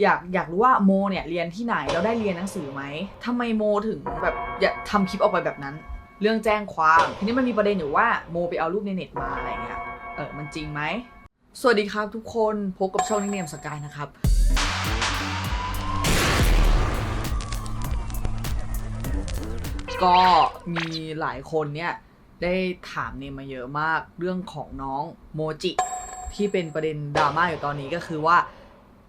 อยากอยากรู้ว่าโมเนี่ยเรียนที่ไหนแล้วได้เรียนหนังสือไหมทำไมโมถึงแบบอยากทำคลิปออกไปแบบนั้น เรื่องแจ้งความทีนี้มันมีประเด็นอยู่ว่าโมไปเอารูปในเน็ตมาอะไรเงี้ยเออมันจริงไหมสวัสดีครับทุกคนพบกับช่องนิเนียมสกายนะครับก็มีหลายคนเนี่ยได้ถามเนมมาเยอะมากเรื่องของน้องโมจิ ที่เป็นประเด็นดราม่าอยู่ตอนนี้ก็คือว่า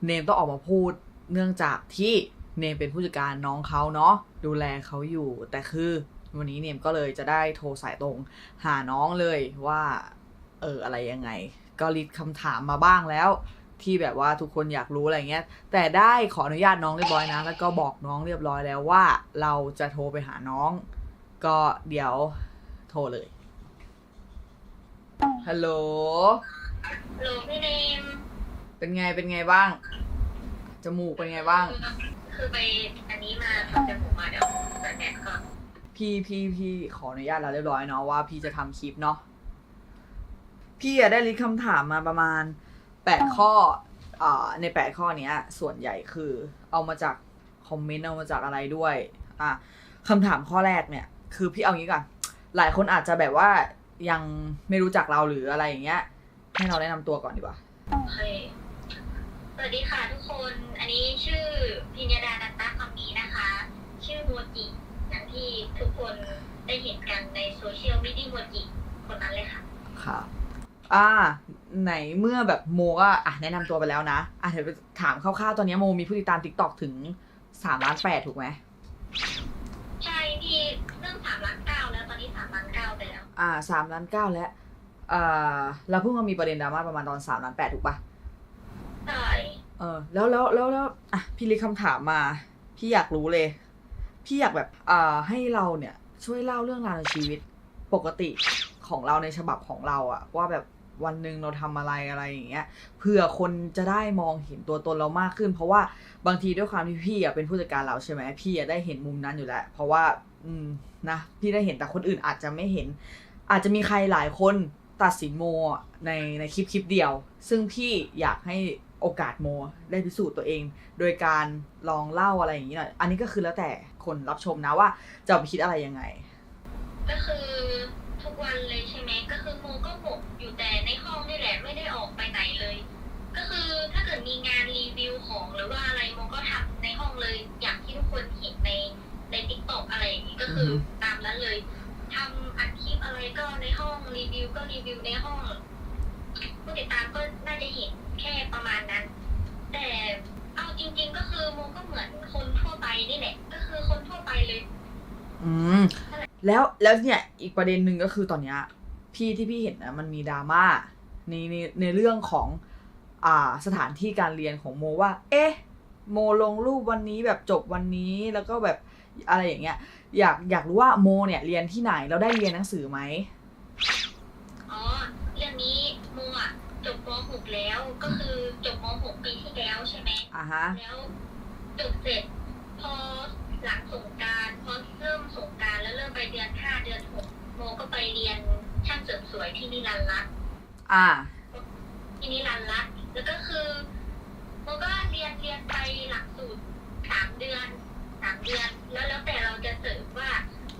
เนมต้องออกมาพูดเนื่องจากที่เนมเป็นผู้จัดการน้องเขาเนาะดูแลเขาอยู่ แต่คือวันนี้เนมก็เลยจะได้โทรสายตรงหาน้องเลยว่า เอออะไรยังไง ก็รีดคำถามมาบ้างแล้ว ที่แบบว่าทุกคนอยากรู้อะไรเงี้ย แต่ได้ขออนุญาตน้องเรียบร้อยนะ แล้วก็บอกน้องเรียบร้อยแล้วว่า เราจะโทรไปหาน้อง ก็เดี๋ยวโทรเลยฮัลโหลหลวงพี่เนม เป็นไงเป็นไงบ้าง จมูกเป็นไงบ้าง คือไปอันนี้มาทำจมูกมาเดี๋ยวตอนเนี้ยก็พี่พี่พี่ขออนุญาตแล้วเรียบร้อยเนาะว่าพี่จะทำคลิปเนาะพี่อะได้ริคำถามมาประมาณแปดข้ออ่าในแปดข้อเนี้ย ส่วนใหญ่คือเอามาจากคอมเมนต์เอามาจากอะไรด้วยอะคำถามข้อแรกเนี่ย คือพี่เอางี้ก่อนหลายคนอาจจะแบบว่ายังไม่รู้จักเราหรืออะไรอย่างเงี้ย ให้เราแนะนำตัวก่อนดีกว่าโอเค สวัสดีค่ะทุกคน อันนี้ชื่อพิญญาดาดัตตาคำนี้นะคะ ชื่อโมจิอย่างที่ทุกคนได้เห็นกันในโซเชียลมีเดียโมจิคนนั้นเลยค่ะ ค่ะ อ่า ไหนเมื่อแบบโมก็อะแนะนำตัวไปแล้วนะ อะเดี๋ยวไปถามคร่าวๆ ตอนนี้โมมีผู้ติดตาม t ิ k t o k ถึงสามล้านแปดถูกไหม ใช่พี่เริ่มสามล้านเก้าแล้วตอนนี้สามล้านเก้าไปแล้ว อ่าสามล้านเก้าแล้วอ่าเราเพิ่งมามีประเด็นดราม่าประมาณตอนสามล้านแปดถูกปะใช่ เออ แล้วแล้วแล้วแล้วอะพี่ลิคำถามมา พี่อยากรู้เลย พี่อยากแบบอ่าให้เราเนี่ย ช่วยเล่าเรื่องราวในชีวิตปกติของเราในฉบับของเราอะว่าแบบวันหนึ่งเราทำอะไรอะไรอย่างเงี้ยเพื่อคนจะได้มองเห็นตัวตนเรามากขึ้น เพราะว่าบางทีด้วยความที่พี่อะเป็นผู้จัดการเราใช่ไหมพี่อะได้เห็นมุมนั้นอยู่แล้ว เพราะว่า อืมนะพี่ได้เห็นแต่คนอื่นอาจจะไม่เห็น อาจจะมีใครหลายคนตัดสินโมในในคลิปคลิปเดียว ซึ่งพี่อยากให้ โอกาสโมได้พิสูจน์ตัวเอง โดยการลองเล่าอะไรอย่างนี้หน่อย อันนี้ก็คือแล้วแต่คนรับชมนะว่าจะไปคิดอะไรยังไง ก็คือทุกวันเลยใช่ไหมก็คือโมก็หมกอยู่แต่ในห้องนี่แหละไม่ได้ออกไปไหนเลย ก็คือถ้าเกิดมีงานรีวิวของหรือว่าอะไรโมก็ทำในห้องเลยอย่างที่ทุกคนเห็นในในทิกตอกอะไรอย่างนี้ก็คือตามนั้นเลยทำอัดคลิปอะไรก็ในห้องรีวิวก็รีวิวในห้องผู้ติดตามก็น่าจะเห็น แค่ประมาณนั้น แต่เอาจริง ๆ ก็คือโมก็เหมือนคนทั่วไปนี่แหละ ก็คือคนทั่วไปเลย อืม แล้วแล้วเนี่ย อีกประเด็นหนึ่งก็คือตอนเนี้ยพี่ที่พี่เห็นนะมันมีดราม่าในในในเรื่องของ อ่าสถานที่การเรียนของโมว่า เอ๊ะ โมลงรูปวันนี้แบบจบวันนี้แล้วก็แบบอะไรอย่างเงี้ย อยากอยากรู้ว่าโมเนี่ยเรียนที่ไหนแล้วได้เรียนหนังสือไหมอ๋อเรื่องนี้โมอะ จบม .6 แล้วก็คือจบม .6 ปีที่แล้วใช่ไหมอ่าฮะ แล้วจบเสร็จพอหลังสงกรารพอเริ่มสงกรารแล้วเริ่มไปเดือนห้าเดือนหกโมก็ไปเรียนช่างเสริมสวยที่นิรันดร์รัตน์อ่า ที่นิรันดร์รัตน์แล้วก็คือโมก็เรียนเรียนไปหลักสูตรสามเดือนสามเดือน แล้วแล้วแต่เราจะเสริมว่า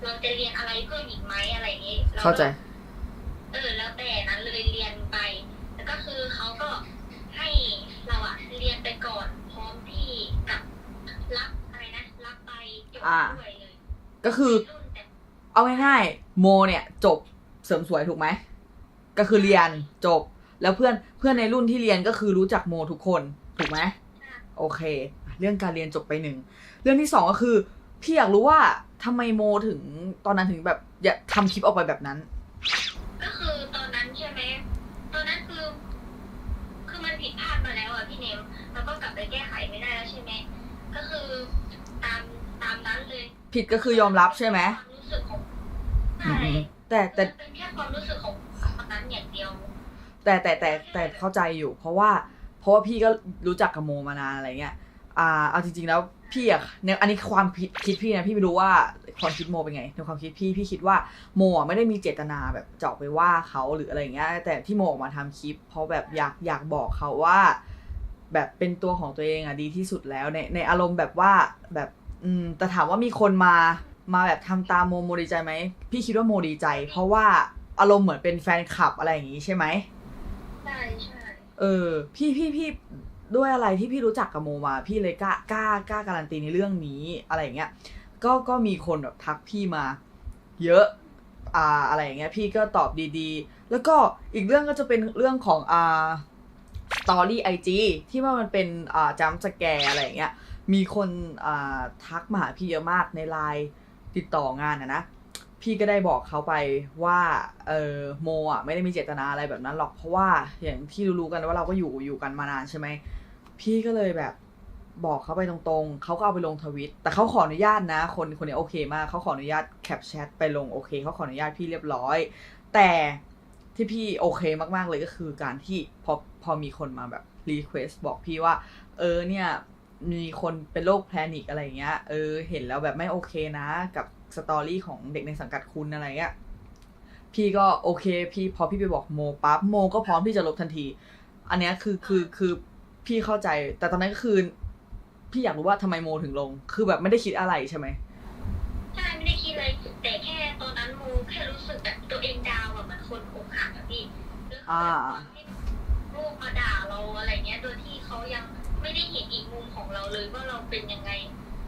เราจะเรียนอะไรเพิ่มอีกไหมอะไรอย่างนี้ร เข้าใจ เออแล้วแต่นั้นเลยเรียนไปแล้ว ก็คือเขาก็ให้เราอะเรียนไปก่อนพร้อมที่กับรับอะไรนะรับไปจบอ่าด้วยเลยก็คือรุ่นแต่เอาง่ายๆโมเนี่ย จบเสริมสวยถูกไหมก็คือเรียนจบ แล้วเพื่อนเพื่อนในรุ่นที่เรียนก็คือรู้จักโมทุกคนถูกไหมโอเค เรื่องการเรียนจบไปหนึ่งเรื่องที่สองก็คือพี่อยากรู้ว่าทำไมโมถึงตอนนั้นถึงแบบอยากทำคลิปออกไปแบบนั้น ก็คือตอนนั้นใช่ไหมตอนนั้นคือ คือมัน ผิดพลาดมาแล้วอะพี่เนมแล้วก็กลับไปแก้ไขไม่ได้แล้วใช่ไหมก็คือตามตามนั้นเลยผิดก็คือยอมรับใช่ไหมความรู้สึกของอืใช่มแต่แต่มันเป็นแค่ความรู้สึกของตอนนั้นอย่างเดียว แต่แต่แต่แต่เข้าใจอยู่ เพราะว่า เพราะว่าพี่ก็รู้จักกับโมมานานอะไรเงี้ยอ่าเอาจริงๆแล้ว พี่อะเนี่ยอันนี้ความคิดคิดพี่นะพี่ไม่รู้ว่าความคิดโมเป็นไงในความคิดพี่พี่คิดว่าโมอะไม่ได้มีเจตนาแบบจะออกไปว่าเขาหรืออะไรอย่างเงี้ยแต่ที่โมออกมาทำคลิป เพราะแบบอยากอยากบอกเขาว่า แบบเป็นตัวของตัวเองอะดีที่สุดแล้วในในอารมณ์แบบว่าแบบอืมแต่ถามว่ามีคนมามาแบบทำตามโมโมดีใจไหมพี่คิดว่าโมดีใจ เพราะว่าอารมณ์เหมือนเป็นแฟนคลับอะไรอย่างงี้ใช่ไหมใช่ใช่เออ พี่พี่พี่ ด้วยอะไรที่พี่รู้จักกับโมมาพี่เลยกล้ากล้ากล้าการันตีในเรื่องนี้อะไรอย่างเงี้ยก็ก็มีคนแบบทักพี่มา เยอะอ่าอะไรอย่างเงี้ยพี่ก็ตอบดีๆ แล้วก็อีกเรื่องก็จะเป็นเรื่องของอ่าสตอรี่ไอจีที่ว่ามันเป็นอ่าจัมสแกร์อะไรอย่างเงี้ยมีคนอ่าทักมาหาพี่เยอะมากในไลน์ติดต่องานอะนะ พี่ก็ได้บอกเขาไปว่าเออโมอะไม่ได้มีเจตนาอะไรแบบนั้นหรอกเพราะว่าอย่างที่รู้ๆกันว่าเราก็อยู่อยู่กันมานานใช่ไหมพี่ก็เลยแบบบอกเขาไปตรงๆ เขาก็เอาไปลงทวิต แต่เขาขออนุญาตนะ คนคนนี้โอเคมาก เขาขออนุญาตแคปแชทไปลงโอเค เขาขออนุญาตพี่เรียบร้อย แต่ที่พี่โอเคมากๆเลยก็คือการที่พอพอมีคนมาแบบรีเควสบอกพี่ว่า เออเนี่ยมีคนเป็นโรคแพนิคอะไรอย่างเงี้ย เออ เห็นแล้วแบบไม่โอเคนะกับ สตอรี่ของเด็กในสังกัดคุณอะไรเงี้ยพี่ก็โอเค พี่พอพี่ไปบอกโมปั๊บโมก็พร้อมที่จะลบทันที อันเนี้ยคือคือคือพี่เข้าใจ แต่ตอนนั้นก็คือ พี่อยากรู้ว่าทำไมโมถึงลง คือแบบไม่ได้คิดอะไรใช่ไหมใช่ไม่ได้คิดเลยแต่แค่ตอนนั้นโมแค่รู้สึกแบบตัวเองดาวอะเหมือนคนอกหักอะพี่แล้วอ่าตอนที่ลูกมาด่าเราอะไรเงี้ย โดยที่เขายังไม่ได้เห็นอีกมุมของเราเลยว่าเราเป็นยังไง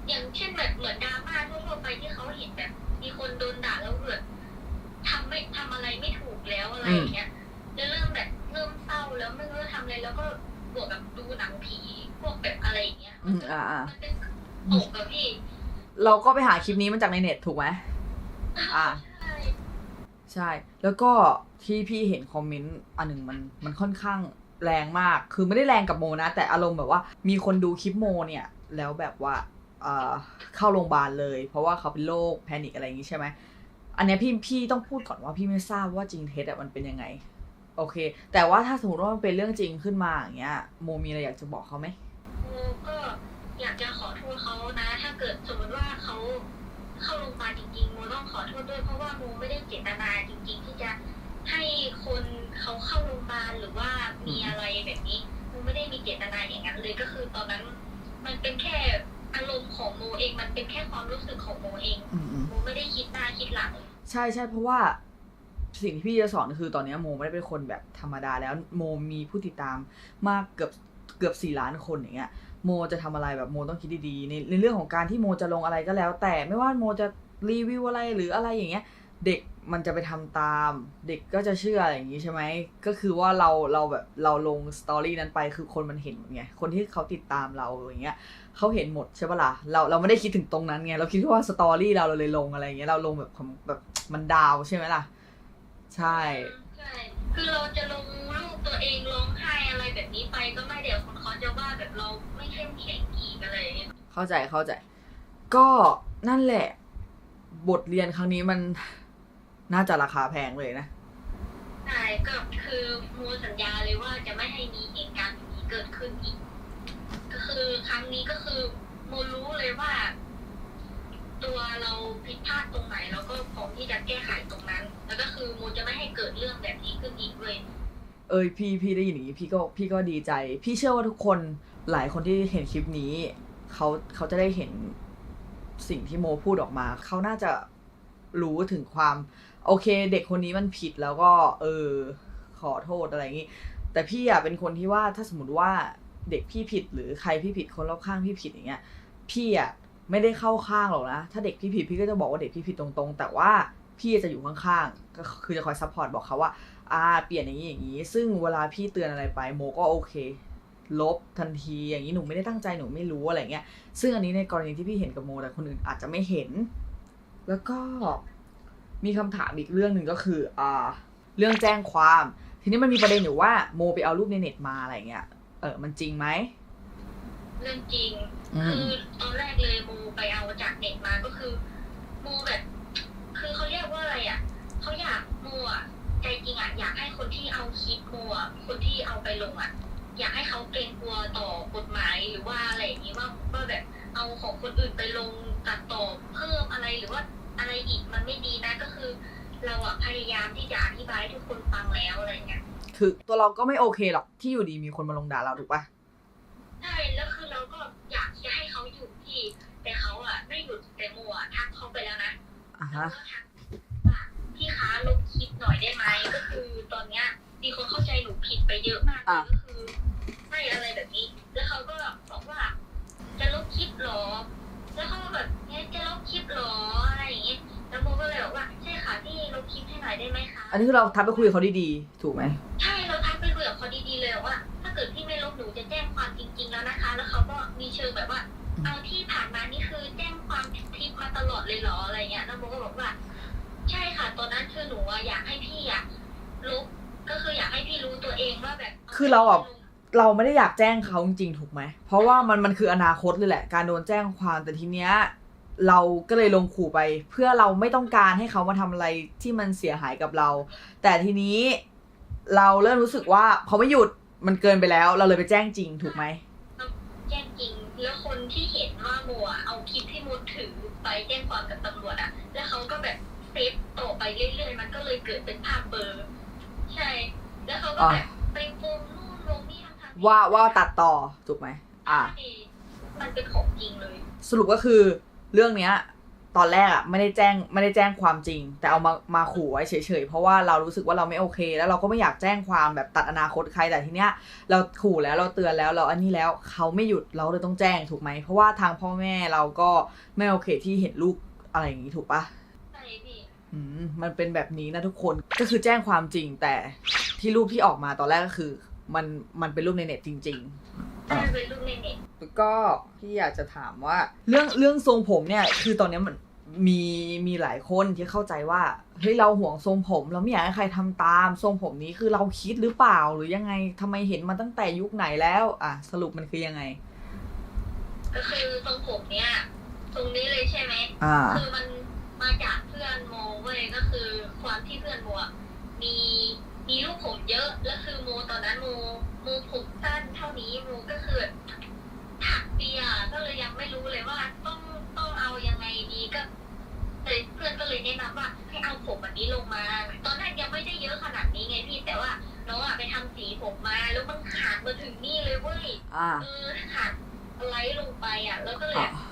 อย่างเช่นแบบเหมือนดราม่าทั่วๆไปที่เขาเห็นแบบ มีคนโดนด่าแล้วเกิดทำไม่ทำอะไรไม่ถูกแล้วอะไรอย่างเงี้ยแล้วเริ่มแบบเริ่มเศร้าแล้วไม่รู้จะทำอะไรแล้วก็บวกกับดูหนังผีพวกแบบอะไรอย่างเงี้ยอืมอ่าอ่ามันเป็นตกกับพี่ เราก็ไปหาคลิปนี้มาจากในเน็ตถูกไหมอ่าใช่ใช่ แล้วก็ที่พี่เห็นคอมเมนต์อันหนึ่งมันมันค่อนข้างแรงมาก คือไม่ได้แรงกับโมนะ แต่อารมณ์แบบว่ามีคนดูคลิปโมเนี่ย แล้วแบบว่า เข้าโรงพยาบาลเลย เพราะว่าเขาเป็นโรคแพนิคอะไรอย่างนี้ใช่ไหมอันนี้พี่พี่ต้องพูดก่อนว่าพี่ไม่ทราบว่าจริงเท็จอะมันเป็นยังไง โอเค แต่ว่าถ้าสมมติว่ามันเป็นเรื่องจริงขึ้นมาอย่างเงี้ยโมมีอะไรอยากจะบอกเขาไหมโมก็อยากจะขอโทษเขานะ ถ้าเกิดสมมติว่าเขาเข้าโรงพยาบาลจริงๆโมต้องขอโทษด้วยเพราะว่าโมไม่ได้เจตนาจริง ๆ ที่จะให้คนเขาเข้าโรงพยาบาลหรือว่ามีอะไรแบบนี้โมไม่ได้มีเจตนาอย่างนั้นเลยก็คือตอนนั้น มันเป็นแค่ อารมณ์ของโมเองมันเป็นแค่ความรู้สึกของโมเองอืมอืมโมไม่ได้คิดหน้าคิดหลังใช่ใช่เพราะว่าสิ่งที่พี่จะสอนคือตอนเนี้ยโมไม่ได้เป็นคนแบบธรรมดาแล้วโมมีผู้ติดตามมากเกือบเกือบสี่ล้านคนอย่างเงี้ยโมจะทำอะไรแบบโมต้องคิดดีๆในในเรื่องของการที่โมจะลงอะไรก็แล้ว แต่ไม่ว่าโมจะรีวิวอะไรหรืออะไรอย่างเงี้ย เด็กมันจะไปทำตาม เด็กก็จะเชื่ออะไรอย่างงี้ใช่ไหมก็คือว่าเราเราแบบเราลงสตอรี่นั้นไปคือคนมันเห็นไงคนที่เขาติดตามเราอย่างเงี้ย เขาเห็นหมดใช่ปะล่ะเราเราไม่ได้คิดถึงตรงนั้นไงเราคิดว่าสตอรี่เราเราเลยลงอะไรอย่างเงี้ยเราลงแบบแบบมันดาวใช่ไหมล่ะ ใช่ใช่คือเราจะลงรูปตัวเองร้องไห้อะไรแบบนี้ไปก็ไม่เดี๋ยวคนเขาจะว่าแบบเราไม่เข้มแข็งอีกอะไรอย่างเงี้ยเข้าใจเข้าใจ ก็นั่นแหละ บทเรียนครั้งนี้มันน่าจะราคาแพงเลยนะใช่ก็คือโมสัญญาเลยว่าจะไม่ให้มีเหตุการณ์แบบนี้เกิดขึ้นอีกก็ คือครั้งนี้ก็คือโมรู้เลยว่า ตัวเราผิดพลาดตรงไหน แล้วก็พร้อมที่จะแก้ไขตรงนั้น แล้วก็คือโมจะไม่ให้เกิดเรื่องแบบนี้ขึ้นอีกเลยเอ้ยพี่พี่ได้ยินอย่างนี้พี่ก็พี่ก็ดีใจ พี่เชื่อว่าทุกคนหลายคนที่เห็นคลิปนี้เขาเขาจะได้เห็นสิ่งที่โมพูดออกมาเขาน่าจะรู้ถึงความ โอเค เด็กคนนี้มันผิดแล้วก็ เออ ขอโทษอะไรอย่างนี้ แต่พี่อะเป็นคนที่ว่าถ้าสมมติว่า เด็กพี่ผิดหรือใครพี่ผิดคนรอบข้างพี่ผิดอย่างเงี้ย พี่อะไม่ได้เข้าข้างหรอกนะ ถ้าเด็กพี่ผิดพี่ก็จะบอกว่าเด็กพี่ผิดตรงๆ แต่ว่าพี่จะอยู่ข้างๆ ก็คือจะคอยซัพพอร์ตบอกเขาว่า อ่า เปลี่ยนอย่างนี้อย่างนี้ ซึ่งเวลาพี่เตือนอะไรไปโมก็โอเค ลบทันทีอย่างนี้หนูไม่ได้ตั้งใจหนูไม่รู้อะไรเงี้ย ซึ่งอันนี้ในกรณีที่พี่เห็นกับโมแต่คนอื่นอาจจะไม่เห็น แล้วก็มีคำถามอีกเรื่องหนึ่งก็คือ อ่า เรื่องแจ้งความ ทีนี้มันมีประเด็นอยู่ว่าโมไปเอารูปในเน็ตมาอะไรเงี้ย ออมันจริงไหมเรื่องจริงอืคืมอตอนแรกเลยโมไปเอาจากเน็ตมาก็คือโมแบบ คือเขาเรียกว่าอะไรอะเขาอยากโมอะใจจริงอะอยากให้คนที่เอาคลิปโมอะคนที่เอาไปลงอะอยากให้เขาเกรงกลัวต่อกฎหมายหรือว่าอะไรอย่างนี้ว่าว่าแบบเอาของคนอื่นไปลงตัดต่อเพิ่มอะไรหรือว่าอะไรอีกมันไม่ดีนะก็คือ เราอะพยายามที่จะอธิบายให้ทุกคนฟังแล้วอะไรเงี้ย คือตัวเราก็ไม่โอเคหรอกที่อยู่ดีมีคนมาลงด่าเราถูกปะใช่แล้วคือเราก็อยากจะให้เขาหยุดที่แต่เขาอะไม่หยุดแต่มัวทักเขาไปแล้วนะอ่าฮะพี่คะลบคลิปหน่อยได้ไหมก็คือตอนเนี้ยมีคนเข้าใจหนูผิดไปเยอะมากก็คือไม่อะไรแบบนี้ แล้วเขาก็บอกว่า จะลบคลิปหรอ แล้วเขาแบบเนี่ยจะลบคลิปหรอ อันนี้คือเราทักไปคุยกับเขาดีๆ ถูกไหมใช่เราทักไปคุยกับเขาดีๆเลยว่า ถ้าเกิดพี่ไม่ลบหนูจะแจ้งความจริง ๆ แล้วนะคะ แล้วเขาก็มีเชิงแบบว่าอืมเอาที่ผ่านมานี่คือแจ้งความคลิปมาตลอดเลยเหรออะไรเงี้ยแล้วโมก็บอกว่า ใช่ค่ะตอนนั้นคือหนูอะอยากให้พี่อะลบก็คืออยากให้พี่รู้ตัวเองว่าแบบ คือเราอะเราไม่ได้อยากแจ้งเขาจริงๆถูกไหม เพราะว่ามันมันคืออนาคตเลยแหละ การโดนแจ้งความแต่ทีเนี้ย เราก็เลยลงขู่ไป เพื่อเราไม่ต้องการให้เขามาทำอะไรที่มันเสียหายกับเรา แต่ทีนี้เราเริ่มรู้สึกว่าเขาไม่หยุดมันเกินไปแล้ว เราเลยไปแจ้งจริงถูกไหมแจ้งจริงแล้วคนที่เห็นว่าโมอะเอาคลิปที่โมถือไปแจ้งความกับตำรวจอะแล้วเขาก็แบบเซฟต่อไปเรื่อยๆมันก็เลยเกิดเป็นภาพเบลอร์ใช่ แล้วเขาก็แบบไปโกงนู่นลงนี่ทางๆว่าว่าตัดต่อถูกไหมอะใช่มันเป็นของจริงเลย สรุปก็คือ เรื่องเนี้ย ตอนแรกอะไม่ได้แจ้งไม่ได้แจ้งความจริง แต่เอามามาขู่ไว้เฉยๆเพราะว่าเรารู้สึกว่าเราไม่โอเค แล้วเราก็ไม่อยากแจ้งความแบบตัดอนาคตใครแต่ทีเนี้ย เราขู่แล้วเราเตือนแล้วเราอันนี้แล้วเขาไม่หยุดเราเลยต้องแจ้งถูกไหมเพราะว่าทางพ่อแม่เราก็ไม่โอเคที่เห็นลูกอะไรอย่างนี้ถูกปะใช่พี่มันเป็นแบบนี้นะทุกคนก็คือแจ้งความจริงแต่ที่รูปที่ออกมาตอนแรกก็คือ มันมันเป็นรูปในเน็ตจริง ๆ ใช่เป็นรูปในเน็ตแล้วก็พี่อยากจะถามว่า เรื่องเรื่องทรงผมเนี่ย คือตอนเนี้ยมันมีมีหลายคนที่เข้าใจว่าเฮ้ยเราห่วงทรงผม เราไม่อยากให้ใครทำตาม ทรงผมนี้คือเราคิดหรือเปล่าหรือยังไงทำไมเห็นมาตั้งแต่ยุคไหนแล้ว อะสรุปมันคือยังไง ก็คือทรงผมเนี่ยตรงนี้เลยใช่ไหมอ่าคือมันมาจากเพื่อนโมเว้ยก็คือความที่เพื่อนโมอะมี มีลูกผมเยอะแล้วคือโมตอนนั้นโมโมผมสั้นเท่านี้โมก็คือแบบถักเปียก็เลยยังไม่รู้เลยว่าต้องต้องเอายังไงดีก็เลยเพื่อนก็เลยแนะนำว่าให้เอาผมแบบนี้ลงมา ตอนแรกยังไม่ได้เยอะขนาดนี้ไงพี่แต่ว่าน้องอะไปทำสีผมมาแล้วมันขาดมาถึงนี่เลยเว้ยอ่าเออขาดไลท์ลงไปอะ แล้วก็เลยอะแบบ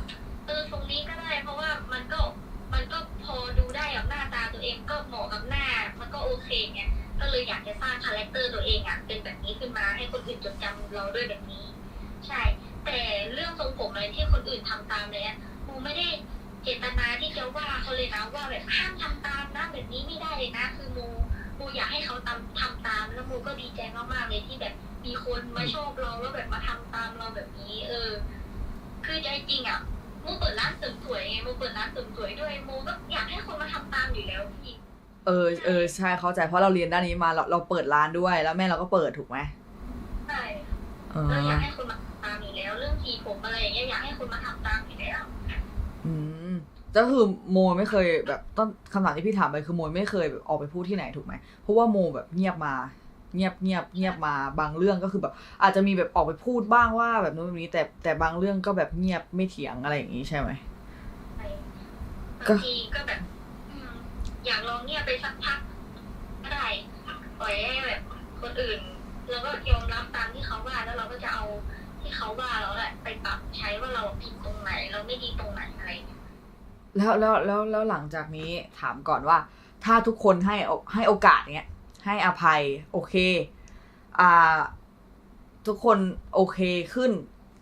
เออตรงนี้ก็ได้ เพราะว่ามันก็มันก็พอดูได้กับหน้าตาตัวเองก็เหมาะกับหน้า มันก็โอเคไง ก็เลยอยากจะสร้างคาแรคเตอร์ตัวเองอะเป็นแบบนี้ขึ้นมาให้คนอื่นจดจำเราด้วยแบบนี้ ใช่ แต่เรื่องทรงผมอะไรที่คนอื่นทำตามเลยอะกูไม่ได้เจตนาที่จะว่าเขาเลยนะว่าแบบห้ามทำตามนะแบบนี้ไม่ได้เลยนะ คือโมโมอยากให้เขาทำทำตามแล้วโมก็ดีใจมากๆเลยที่แบบมีคนมาชอบเราแล้วแบบมาทำตามเราแบบนี้ เออ คือใจจริงอะโมเปิดร้านเสริมสวยไงโมเปิดร้านเสริมสวยด้วยโมก็อยากให้คนมาทำตามอยู่แล้วพี่ เออเออใช่เข้าใจเพราะเราเรียนด้านนี้มาเราเราเปิดร้านด้วย แล้วแม่เราก็เปิดถูกไหมใช่เอเราอยาอกให้คนมาทำตามอยู่แล้ว เรื่องสีผมอะไรอย่างเงี้ยอยากให้คนมาทำตามอยู่แล้ว อืมก็คือโมไม่เคยแบบต้นคำถามที่พี่ถามไปคือโมไม่เคยแบบออกไปพูดที่ไหนถูกไหมเพราะว่าโมแบบเงียบมา เงียบเงียบเงียบมาบางเรื่องก็คือแบบ อาจจะมีแบบออกไปพูดบ้างว่าแบบนู้นแบบนี้ แต่แต่บางเรื่องก็แบบเงียบไม่เถียงอะไรอย่างนี้ใช่ไหมใช่ก็บางทีก็แบบ อืมอยากลองเงียบไปสักพักก็ได้ปล่อยให้แบบคนอื่นแล้วก็ยอมรับตามที่เขาว่าแล้วเราก็จะเอาที่เขาว่าเราแหละไปปรับใช้ว่าเราผิดตรงไหน เราไม่ดีตรงไหนอะไรอย่างเงี้ยแล้วแล้วแล้วแล้วหลังจากนี้ถามก่อนว่า ถ้าทุกคนให้โอให้โอกาสเนี้ยให้อภัย โอเค อ่า ทุกคนโอเคขึ้น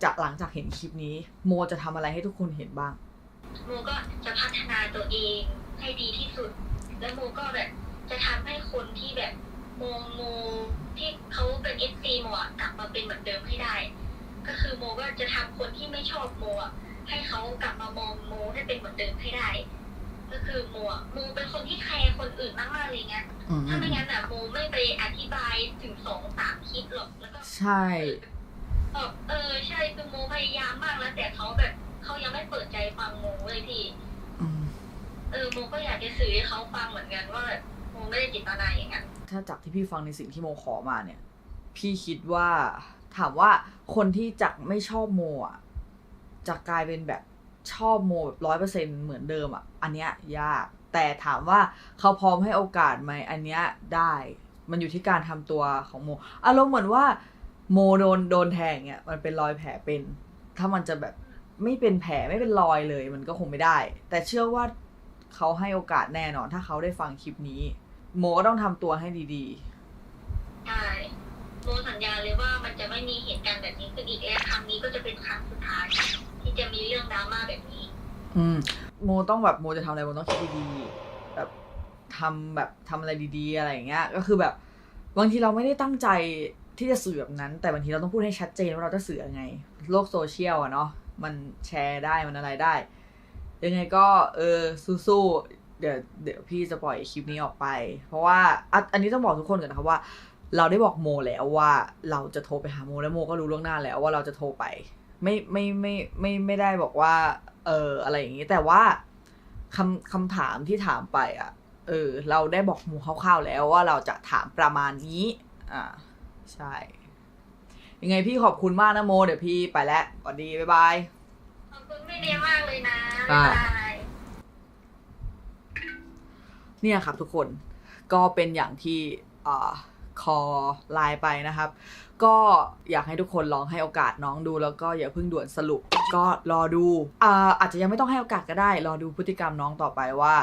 จากหลังจากเห็นคลิปนี้ โมจะทำอะไรให้ทุกคนเห็นบ้าง โมก็จะพัฒนาตัวเองให้ดีที่สุด แล้วโมก็แบบจะทำให้คนที่แบบมองโมที่เขาเป็นเอฟซีโมอะกลับมาเป็นเหมือนเดิมให้ได้ ก็คือโมก็จะทำคนที่ไม่ชอบโมอะให้เขากลับมามองโมให้เป็นเหมือนเดิมให้ได้ ก็คือโมอะโมเป็นคนที่แคร์คนอื่นมากๆเลยไงอืมถ้าไม่งั้นอะโมไม่ไปอธิบายถึงสองสามคลิปหรอกแล้วก็ใช่เออเออใช่คือโมพยายามมากแล้วแต่เขาแบบเขายังไม่เปิดใจฟังโมเลยพี่อืม เออโมก็อยากจะสื่อให้เขาฟังเหมือนกันว่าแบบโมไม่ได้จิตนาอย่างนั้นถ้าจากที่พี่ฟังในสิ่งที่โมขอมาเนี่ย พี่คิดว่าถามว่าคนที่จักไม่ชอบโมอะจะกลายเป็นแบบชอบโมแบบร้อยเปอร์เซ็นเหมือนเดิมอะ อันเนี้ยยาก แต่ถามว่าเขาพร้อมให้โอกาสไหมอันเนี้ยได้ มันอยู่ที่การทำตัวของโมอารมณ์เหมือนว่าโมโดนโดนแทงเนี่ยมันเป็นรอยแผลเป็น ถ้ามันจะแบบไม่เป็นแผลไม่เป็นรอยเลย มันก็คงไม่ได้ แต่เชื่อว่า เขาให้โอกาสแน่นอน ถ้าเขาได้ฟังคลิปนี้ โมก็ต้องทำตัวให้ดีใช่โมสัญญาเลยว่ามันจะไม่มีเหตุการณ์แบบนี้ขึ้นอีกและครั้งนี้ก็จะเป็นครั้งสุดท้าย ที่จะมีเรื่องดราม่าแบบนี้ ๆ อืม โมต้องแบบโมจะทำอะไรโมต้องคิดดีๆแบบทำแบบทำอะไรดีๆ อะไรอย่างเงี้ย ก็คือแบบบางทีเราไม่ได้ตั้งใจที่จะสื่อแบบนั้น แต่บางทีเราต้องพูดให้ชัดเจนว่าเราจะสื่อยังไง โลกโซเชียลอะเนาะมันแชร์ได้มันอะไรได้ ยังไงก็เออสู้ๆเดี๋ยวเดี๋ยวพี่จะปล่อยคลิปนี้ออกไป เพราะว่าอะอันนี้ต้องบอกทุกคนก่อนนะครับว่า เราได้บอกโมแล้วว่าเราจะโทรไปหาโมแล้วโมก็รู้ล่วงหน้าแล้วว่าเราจะโทรไป ไม่ไม่ไม่ไม่ไม่ได้บอกว่า เอออะไรอย่างนี้แต่ว่าคำคำถามที่ถามไปอะ เออ เราได้บอกโมคร่าวๆแล้วว่าเราจะถามประมาณนี้ อ่าใช่ยังไงพี่ขอบคุณมากนะโม เดี๋ยวพี่ไปแล้วสวัสดี บ๊ายบาย ขอบคุณไม่เดียมากเลยนะอ่าบ๊ายบายเนี่ยครับทุกคนก็เป็นอย่างที่อ่าคอไลน์ไปนะครับ ก็อยากให้ทุกคนลองให้โอกาสน้องดูแล้วก็อย่าเพิ่งด่วนสรุป ก็รอดูอ่าอาจจะยังไม่ต้องให้โอกาสก็ได้ รอดูพฤติกรรมน้องต่อไปว่า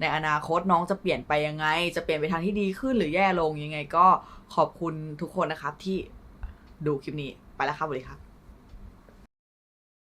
ในอนาคตน้องจะเปลี่ยนไปยังไง จะเปลี่ยนไปทางที่ดีขึ้นหรือแย่ลงยังไง ก็ขอบคุณทุกคนนะครับที่ดูคลิปนี้ไปแล้วครับสวัสดีครับ